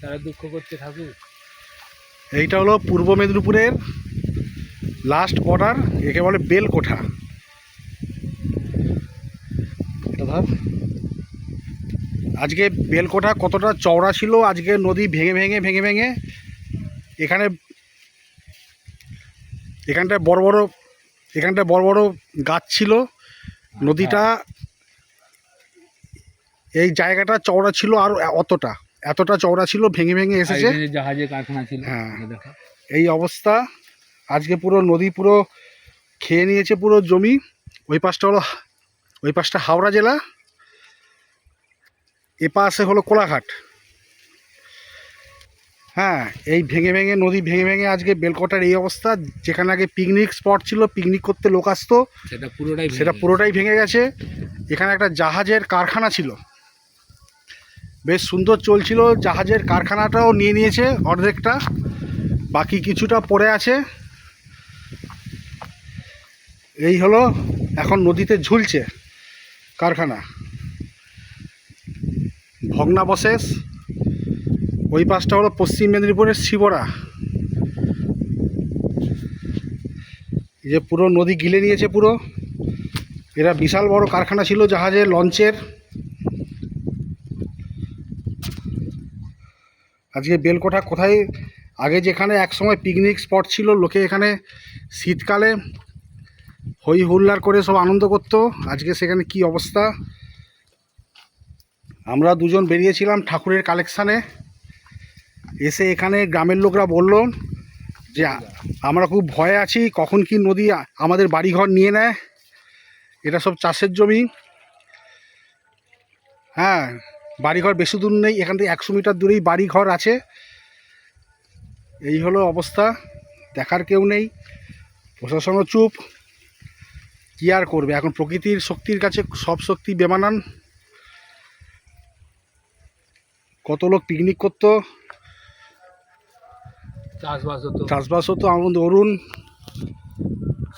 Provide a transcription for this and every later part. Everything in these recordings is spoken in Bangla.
তারা দুঃখ করতে থাকুক। এইটা হলো পূর্ব মেদিনীপুরের লাস্ট বর্ডার একে বলে বেলকোঠা। আজকে বেলকোঠা কতটা চওড়া ছিল আজকে নদী ভেঙে ভেঙে ভেঙে ভেঙে এখানে এখানটায় বড় বড় এখানটায় বড় বড় গাছ ছিল। নদীটা এই জায়গাটা চওড়া ছিল আর অতটা। এতটা চওড়া ছিল ভেঙে ভেঙে এসেছে। জাহাজের কারখানা ছিল। হ্যাঁ। এই অবস্থা। আজকে পুরো নদী পুরো খেয়ে নিয়েছে পুরো জমি। ওই পাশটা হলো ওই পাশটা হাওড়া জেলা। এ পাশে হলো কোলাঘাট। হ্যাঁ এই ভেঙে ভেঙে নদী ভেঙে ভেঙে আজকে বেলকটার এই অবস্থা। যেখানে আগে পিকনিক স্পট ছিল পিকনিক করতে লোক আসতো সেটা পুরোটাই সেটা পুরোটাই ভেঙে গেছে। এখানে একটা জাহাজের কারখানা ছিল। বেশ সুন্দর চলছিল, জাহাজের কারখানাটাও নিয়ে নিয়েছে অর্ধেকটা, বাকি কিছুটা পড়ে আছে। এই হলো এখন নদীতে ঝুলছে কারখানা। ভগ্নাবশেষ, ওই পাশটা হলো পশ্চিম মেদিনীপুরের শিবরা। যে পুরো নদী গিলে নিয়েছে পুরো। এরা বিশাল বড় কারখানা ছিল জাহাজের, লঞ্চের। আজকে বেলকোঠা কোথায়? আগে যেখানে একসময় পিকনিক স্পট ছিল, লোকে এখানে শীতকালে হই হুল্লার করে সব আনন্দ করতো। আজকে সেখানে কি অবস্থা? আমরা দুজন বেরিয়েছিলাম ঠাকুরের কালেকশানে এসে এখানে গ্রামের লোকরা বলল যে, আমরা খুব ভয়ে আছি, কখন কি নদী আমাদের বাড়িঘর নিয়ে নেয়? এটা সব চাষের জমি। হ্যাঁ বাড়িঘর বেশি দূর নেই এখান থেকে একশো মিটার দূরেই বাড়িঘর আছে। এই হলো অবস্থা দেখার কেউ নেই প্রশাসনও চুপ। কী আর করবে? এখন প্রকৃতির শক্তির কাছে সব শক্তি বেমানান। কত লোক পিকনিক করতো? চাষবাস হতো। চাষবাস হতো আমাদের অরুণ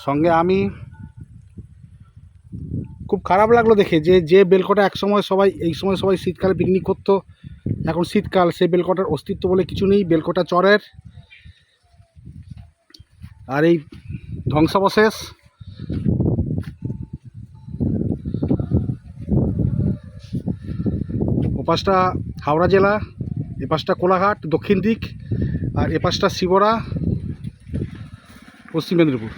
সঙ্গে আমি। খুব খারাপ লাগল দেখে যে যে বেলকটা একসময় সবাই, এই সময় সবাই শীতকালে পিকনিক করতো, এখন শীতকাল সেই বেলকটার অস্তিত্ব বলে কিছু নেই, বেলকটা চরের। আর এই ধ্বংসাবশেষ। ওপাশটা হাওড়া জেলা, এপাশটা কোলাঘাট, দক্ষিণ দিক, আর এপাশটা শিবরা, পশ্চিম মেদিনীপুর।